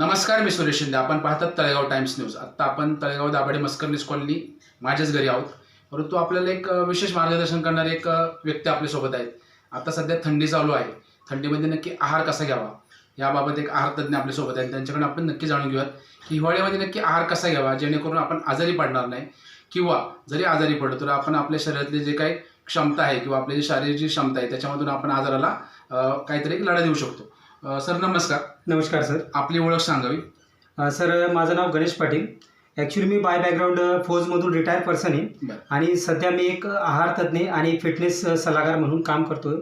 नमस्कार मी सुरेश शिंदे. आपण पाहतात तळेगाव टाइम्स न्यूज. आत्ता आपण तळेगाव दाभाडे मस्करनीस कॉलनी माझ्याच घरी आहोत. परंतु आपल्याला एक विशेष मार्गदर्शन करणारे एक व्यक्ती आपल्यासोबत आहेत. आता सध्या थंडी चालू आहे. थंडीमध्ये नक्की आहार कसा घ्यावा? याबाबत एक आहार तज्ज्ञ आपल्यासोबत आहेत. त्यांच्याकडून आपण नक्की जाणून घेऊयात की हिवाळ्यामध्ये नक्की आहार कसा घ्यावा? जेणेकरून आपण आजारी पडणार नाही. किंवा जरी आजारी पडलो तर आपण आपल्या शरीरातली जे काही क्षमता आहे किंवा आपली जी शारीरिक जी क्षमता आहे त्याच्यामधून आपण आजाराला काहीतरी लढा देऊ शकतो. अ, सर नमस्कार. नमस्कार सर. आपली ओळख सांगावी. अ, सर माझं नाव गणेश पाटील. ॲक्च्युली मी बाय बॅकग्राऊंड फौजमधून रिटायर पर्सन आहे. बरं. आणि सध्या मी एक आहार तज्ज्ञ आणि फिटनेस सल्लागार म्हणून काम करतोय.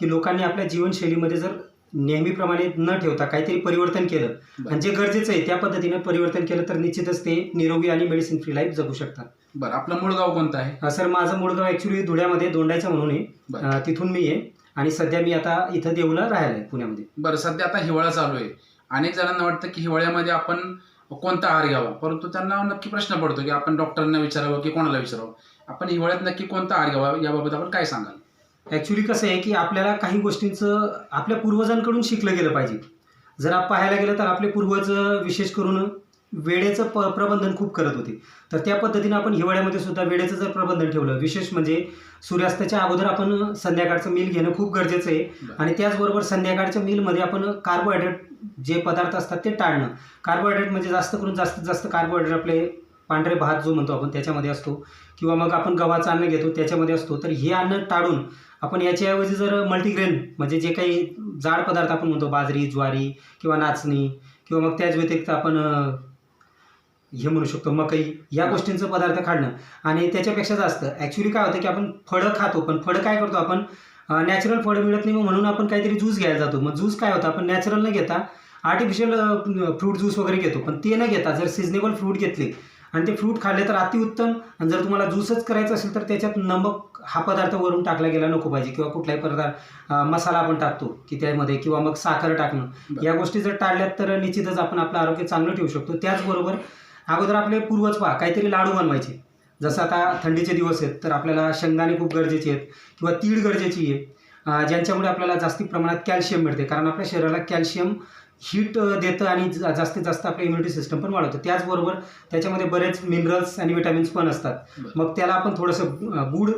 की लोकांनी आपल्या जीवनशैलीमध्ये जर नेहमीप्रमाणे न ठेवता काहीतरी परिवर्तन केलं बरं. आणि जे गरजेचं आहे त्या पद्धतीनं परिवर्तन केलं तर निश्चितच ते निरोगी आणि मेडिसिन फ्री लाईफ जगू शकतात. बरं आपलं मूळ गाव कोणतं आहे? अ, सर माझं मूळ गाव ॲक्च्युली धुळ्यामध्ये दोंडायचं म्हणून आहे. बरं. अ, तिथून मी आहे. आणि सध्या मी आता इथं देऊला राहायला आहे पुण्यामध्ये. बरं सध्या आता हिवाळा चालू आहे. अनेक जणांना वाटतं की हिवाळ्यामध्ये आपण कोणता आहार घ्यावा? परंतु त्यांना नक्की प्रश्न पडतो की आपण डॉक्टरांना विचारावं की कोणाला विचारावं? आपण हिवाळ्यात नक्की कोणता आहार घ्यावा याबाबत आपण काय सांगाल? ॲक्च्युली कसं आहे की आपल्याला काही गोष्टींचं आपल्या पूर्वजांकडून शिकलं गेलं पाहिजे. जर पाहायला गेलं तर आपले पूर्वज विशेष करून वेळेचं प प्रबंधन खूप करत होते. तर त्या पद्धतीनं आपण हिवाळ्यामध्ये सुद्धा वेळेचं जर प्रबंधन ठेवलं विशेष म्हणजे सूर्यास्ताच्या अगोदर आपण संध्याकाळचं मील घेणं खूप गरजेचं आहे. आणि त्याचबरोबर संध्याकाळच्या मीलमध्ये आपण कार्बोहायड्रेट जे पदार्थ असतात ते टाळणं. कार्बोहायड्रेट म्हणजे जास्त करून जास्तीत जास्त कार्बोहायड्रेट आपले पांढरे भात जो म्हणतो आपण त्याच्यामध्ये असतो. किंवा मग आपण गव्हाचं अन्न घेतो त्याच्यामध्ये असतो. तर हे अन्न टाळून आपण याच्याऐवजी जर मल्टीग्रेन म्हणजे जे काही जाड पदार्थ आपण म्हणतो बाजरी ज्वारी किंवा नाचणी किंवा मग त्याच व्यतिरिक्त आपण हे म्हणू शकतो मकई या गोष्टींचं पदार्थ काढणं आणि त्याच्यापेक्षा जास्त ॲक्च्युली काय होतं की आपण फळं खातो पण फळं काय करतो आपण? नॅचरल फळं मिळत नाही म्हणून आपण काहीतरी ज्यूस घ्यायला जातो. मग ज्यूस काय होतं आपण नॅचरल न घेता आर्टिफिशियल फ्रूट ज्यूस वगैरे घेतो. पण ते न घेता जर सिजनेबल फ्रूट घेतले आणि ते फ्रूट खाल्ले तर अतिउत्तम आणि जर तुम्हाला ज्यूसच करायचं असेल तर त्याच्यात नमक हा पदार्थ वरून टाकला गेला नको पाहिजे. किंवा कुठलाही पदार्थ मसाला आपण टाकतो की त्यामध्ये किंवा मग साखर टाकणं. या गोष्टी जर टाळल्यात तर निश्चितच आपण आपलं आरोग्य चांगलं ठेवू शकतो. त्याचबरोबर अगोदर आपले पूर्वज पहा काहीतरी लाडू बनवायचे. जसं आता थंडीचे दिवस आहेत तर आपल्याला शेंगदाणे खूप गरजेचे आहेत किंवा तीळ गरजेची आहे. ज्यांच्यामुळे आपल्याला जास्ती प्रमाणात कॅल्शियम मिळते. कारण आपल्या शरीराला कॅल्शियम हीट देतं आणि जास्तीत जास्त आपलं इम्युनिटी सिस्टम पण वाढवतं. त्याचबरोबर त्याच्यामध्ये बरेच मिनरल्स आणि विटॅमिन्स पण असतात. मग त्याला आपण थोडंसं गुड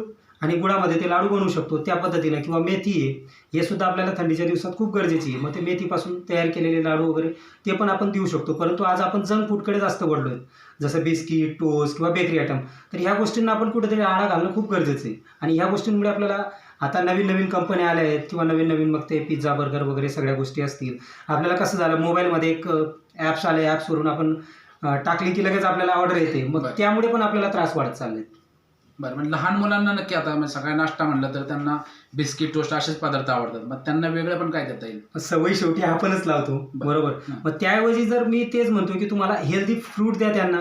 आणि गुळामध्ये ते लाडू बनवू शकतो त्या पद्धतीने किंवा मेथी आहे हे सुद्धा आपल्याला थंडीच्या दिवसात खूप गरजेची आहे. मग ते मेथीपासून तयार केलेले लाडू वगैरे ते पण आपण देऊ शकतो. परंतु आज आपण जंक फूडकडे जास्त वळलो आहे जसं बिस्किट टोस्ट किंवा बेकरी आयटम. तर ह्या गोष्टींना आपण कुठेतरी आळा घालणं खूप गरजेचं आहे. आणि ह्या गोष्टींमुळे आपल्याला आता नवीन नवीन कंपन्या आल्या आहेत किंवा नवीन नवीन मग ते पिझ्झा बर्गर वगैरे सगळ्या गोष्टी असतील. आपल्याला कसं झालं मोबाईलमध्ये एक ॲप्स आले ॲप्सवरून आपण टाकली की लगेच आपल्याला ऑर्डर येते. मग. त्यामुळे पण आपल्याला त्रास वाढत चालले बरं म्हणजे लहान मुलांना नक्की आता म्हणजे सकाळी नाश्ता म्हणलं तर त्यांना बिस्किट टोस्ट असेच पदार्थ आवडतात. मग त्यांना वेगळं पण काय देता येईल? सवयी शेवटी आपणच लावतो. बरं. बरोबर. मग त्याऐवजी जर मी तेच म्हणतो की तुम्हाला हेल्दी फ्रूट द्या त्यांना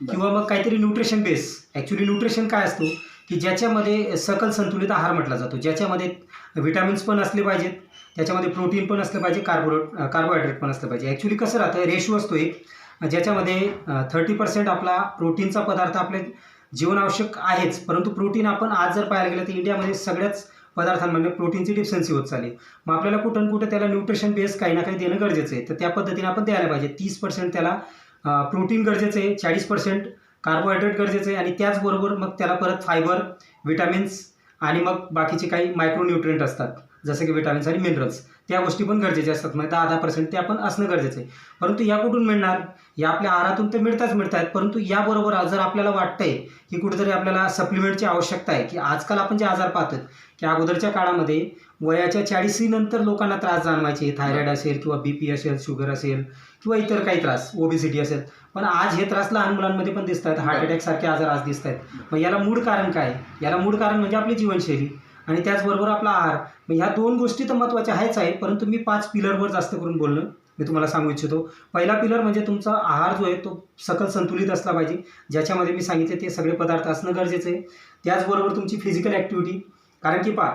किंवा मग काहीतरी न्यूट्रिशन बेस ॲक्च्युली न्यूट्रिशन काय असतो? की ज्याच्यामध्ये सकल संतुलित आहार म्हटला जातो. ज्याच्यामध्ये विटॅमिन्स पण असले पाहिजेत त्याच्यामध्ये प्रोटीन पण असलं पाहिजे कार्बो कार्बोहायड्रेट पण असलं पाहिजे. ॲक्च्युली कसं राहतं? रेशो असतो एक. ज्याच्यामध्ये थर्टी पर्सेंट आपला प्रोटीनचा पदार्थ आपल्या जीवनावश्यक आहेच परंतु प्रोटीन आपण आज जर पाहायला गेलं तर इंडियामध्ये सगळ्याच पदार्थांमध्ये प्रोटीनची डिफिशन्सी होत चालली मग आपल्याला कुठं कुठं त्याला न्यूट्रिशन बेस काही ना काही देणं गरजेचं आहे. तर त्या पद्धतीने आपण द्यायला पाहिजे. तीस पर्सेंट त्याला प्रोटीन गरजेचं आहे चाळीस पर्सेंट कार्बोहायड्रेट गरजेचं आहे आणि त्याचबरोबर मग त्याला परत फायबर विटॅमिन्स आणि मग बाकीचे काही मायक्रोन्यूट्रियंट असतात. जसं की विटॅमिन्स आणि मिनरल्स त्या गोष्टी पण गरजेच्या असतात. म्हणजे दहा दहा पर्सेंट त्या पण असणं गरजेचं आहे. परंतु या कुठून मिळणार? या आपल्या आहारातून तर मिळताच मिळत आहेत परंतु याबरोबर जर आपल्याला वाटतंय की कुठेतरी आपल्याला सप्लिमेंटची आवश्यकता आहे की आजकाल आपण जे आजार पाहतो की अगोदरच्या काळामध्ये वयाच्या चाळीसीनंतर लोकांना त्रास जाणवायचे. थायरॉइड असेल किंवा बी पी असेल शुगर असेल किंवा इतर काही त्रास ओबिसिटी असेल. पण आज हे त्रास लहान मुलांमध्ये पण दिसत आहेत हार्ट अटॅक सारखे आजार आज दिसत आहेत मग याला मूळ कारण काय? याला मूळ कारण म्हणजे आपली जीवनशैली. आणि त्याचबरोबर आपला आहार. मग ह्या दोन गोष्टी तर महत्त्वाच्या आहेच आहे परंतु मी पाच पिलरवर जास्त करून बोलणं मी तुम्हाला सांगू इच्छितो. पहिला पिलर म्हणजे तुमचा आहार जो आहे तो सकल संतुलित असला पाहिजे. ज्याच्यामध्ये मी सांगितले ते सगळे पदार्थ असणं गरजेचं आहे. त्याचबरोबर तुमची फिजिकल ॲक्टिव्हिटी कारण की पा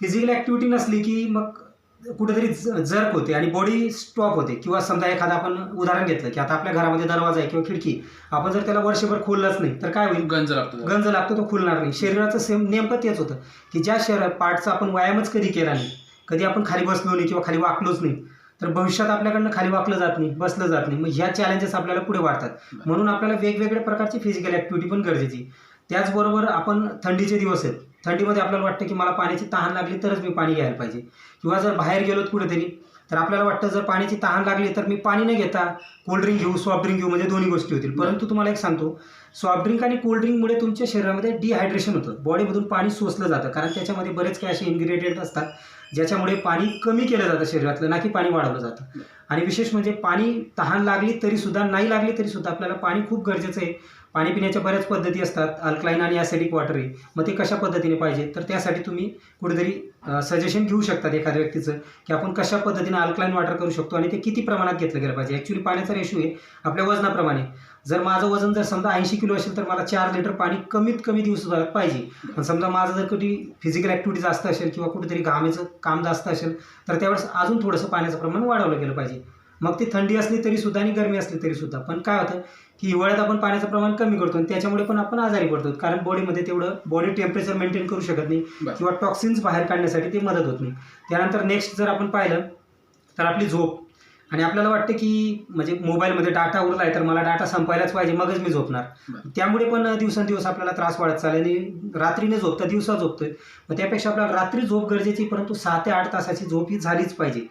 फिजिकल ॲक्टिव्हिटी नसली की मग कुठेतरी जर्क होते आणि बॉडी स्टॉप होते किंवा समजा एखादा आपण उदाहरण घेतलं की आता आपल्या घरामध्ये दरवाजा आहे किंवा खिडकी आपण जर त्याला वर्षभर खोललंच नाही तर काय होईल गंज लागतो. गंज लागतो तो खुलणार नाही शरीराचं सेम नेमकं तेच होतं की ज्या शरीर पार्टचा आपण व्यायामच कधी केला नाही कधी आपण खाली बसलो नाही किंवा खाली वाकलोच नाही तर भविष्यात आपल्याकडनं खाली वाकलं जात नाही बसलं जात नाही मग ह्या चॅलेंजेस आपल्याला पुढे वाढतात. म्हणून आपल्याला वेगवेगळ्या प्रकारची फिजिकल ॲक्टिव्हिटी पण गरजेची. त्याचबरोबर आपण थंडीचे दिवस आहेत थंडीमध्ये आपल्याला वाटतं की मला पाण्याची तहान लागली तरच मी पाणी घ्यायला पाहिजे. किंवा जर बाहेर गेलोत कुठेतरी तर आपल्याला वाटतं जर पाण्याची तहान लागली तर मी पाणी न घेता कोल्ड्रिंक घेऊ सॉफ्ट ड्रिंक घेऊ म्हणजे दोन्ही गोष्टी होतील. परंतु तुम्हाला एक सांगतो सॉफ्ट ड्रिंक आणि कोल्ड्रिंकमुळे तुमच्या शरीरामध्ये डिहायड्रेशन होतं. बॉडीमधून पाणी सोसलं जातं. कारण त्याच्यामध्ये बरेच काही असे इन्ग्रेडियंट असतात ज्याच्यामुळे पाणी कमी केलं जातं शरीरातलं ना की पाणी वाढवलं जातं. आणि विशेष म्हणजे पाणी तहान लागली तरी सुद्धा नाही लागली तरी सुद्धा आपल्याला पाणी खूप गरजेचं आहे. पाणी पिण्याच्या बऱ्याच पद्धती असतात अल्कलाईन आणि ॲसिडिक वॉटर आहे मग ते कशा पद्धतीने पाहिजे? तर त्यासाठी तुम्ही कुठेतरी सजेशन घेऊ शकतात एखाद्या व्यक्तीचं की आपण कशा पद्धतीने अल्कलाईन वॉटर करू शकतो आणि ते किती प्रमाणात घेतलं गेलं पाहिजे. ॲक्च्युली पाण्याचा रेशू आहे आपल्या वजनाप्रमाणे. जर माझं वजन जर समजा ऐंशी किलो असेल तर मला चार लिटर पाणी कमीत कमी दिवसात पाहिजे. पण समजा माझं जर कधी फिजिकल ॲक्टिव्हिटी जास्त असेल किंवा कुठेतरी घामेचं काम जास्त असेल तर त्यावेळेस अजून थोडंसं पाण्याचं प्रमाण वाढवलं गेलं पाहिजे. मग ती थंडी असली तरी सुद्धा आणि गरमी असली तरी सुद्धा. पण काय होतं की हिवाळ्यात आपण पाण्याचं प्रमाण कमी करतो आणि त्याच्यामुळे पण आपण आजारी पडतो. कारण बॉडीमध्ये तेवढं बॉडी टेम्परेचर मेंटेन करू शकत नाही. किंवा टॉक्सिन्स बाहेर काढण्यासाठी ते मदत होत नाही. त्यानंतर नेक्स्ट जर आपण पाहिलं तर आपली झोप. आणि आपल्याला वाटतं की म्हणजे मोबाईलमध्ये डाटा उरला आहे तर मला डाटा संपायलाच पाहिजे मगच मी झोपणार. त्यामुळे पण दिवसेंदिवस आपल्याला त्रास वाढत चालला आणि रात्रीने झोपता दिवसा झोपतोय. मग त्यापेक्षा आपल्याला रात्री झोप गरजेची परंतु सहा ते आठ तासाची झोप ही झालीच पाहिजे.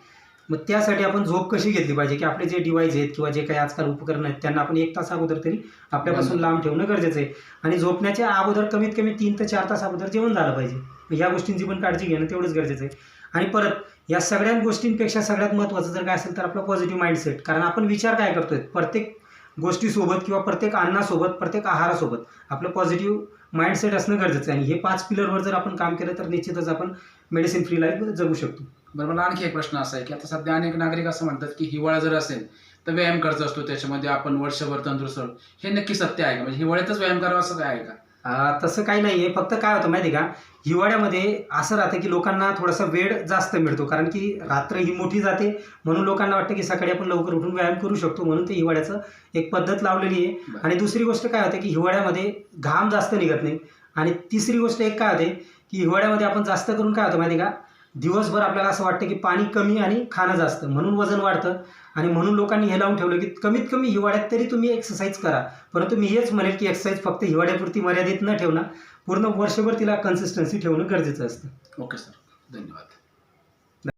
मग त्यासाठी आपण झोप कशी घेतली पाहिजे? की आपले जे डिवाईस आहेत किंवा जे काही आजकाल उपकरणं आहेत त्यांना आपण एक तास अगोदर तरी आपल्यापासून लांब ठेवणं गरजेचं आहे. आणि झोपण्याच्या अगोदर कमीत कमी तीन ते चार तास अगोदर जेवण झालं पाहिजे. ह्या गोष्टींची पण काळजी घेणं तेवढंच गरजेचं आहे. आणि परत या सगळ्या गोष्टींपेक्षा सगळ्यात महत्त्वाचं जर काय असेल तर आपलं पॉझिटिव्ह माइंडसेट कारण आपण विचार काय करतोय? प्रत्येक गोष्टीसोबत किंवा प्रत्येक अन्नासोबत प्रत्येक आहारासोबत आपलं पॉझिटिव्ह माइंडसेट असणं गरजेचं आहे. आणि हे पाच पिलरवर जर आपण काम केलं तर निश्चितच आपण मेडिसिन फ्री लाईफ जगू शकतो. बरं मला आणखी एक प्रश्न असा आहे की आता सध्या अनेक नागरिक असं म्हणतात की हिवाळा जर असेल तर व्यायाम करायचा असतो त्याच्यामध्ये आपण वर्षभर तंदुरुस्त. हे नक्की सत्य आहे का? म्हणजे हिवाळ्यातच व्यायाम करावा असं काय आहे का? आ, तसं काही नाही आहे फक्त काय होतं माहिती आहे का? हिवाळ्यामध्ये असं राहतं की लोकांना थोडासा वेळ जास्त मिळतो. कारण की रात्र ही मोठी जाते. म्हणून लोकांना वाटतं की सकाळी आपण लवकर उठून व्यायाम करू शकतो. म्हणून ते हिवाळ्याचं एक पद्धत लावलेली आहे. आणि दुसरी गोष्ट काय होते की हिवाळ्यामध्ये घाम जास्त निघत नाही. आणि तिसरी गोष्ट एक काय होते की हिवाळ्यामध्ये आपण जास्त करून काय होतं माहिती आहे का? दिवसभर आपल्याला असं वाटतं की पाणी कमी आणि खाणं जास्त म्हणून वजन वाढतं. आणि म्हणून लोकांनी हे लावून ठेवलं की कमीत कमी हिवाळ्यात तरी तुम्ही एक्सरसाइज करा. परंतु मी हेच म्हणेल की एक्सरसाइज फक्त हिवाळ्यापुरती मर्यादित न ठेवणं. पूर्ण वर्षभर तिला कन्सिस्टन्सी ठेवणं गरजेचं असतं. ओके सर धन्यवाद.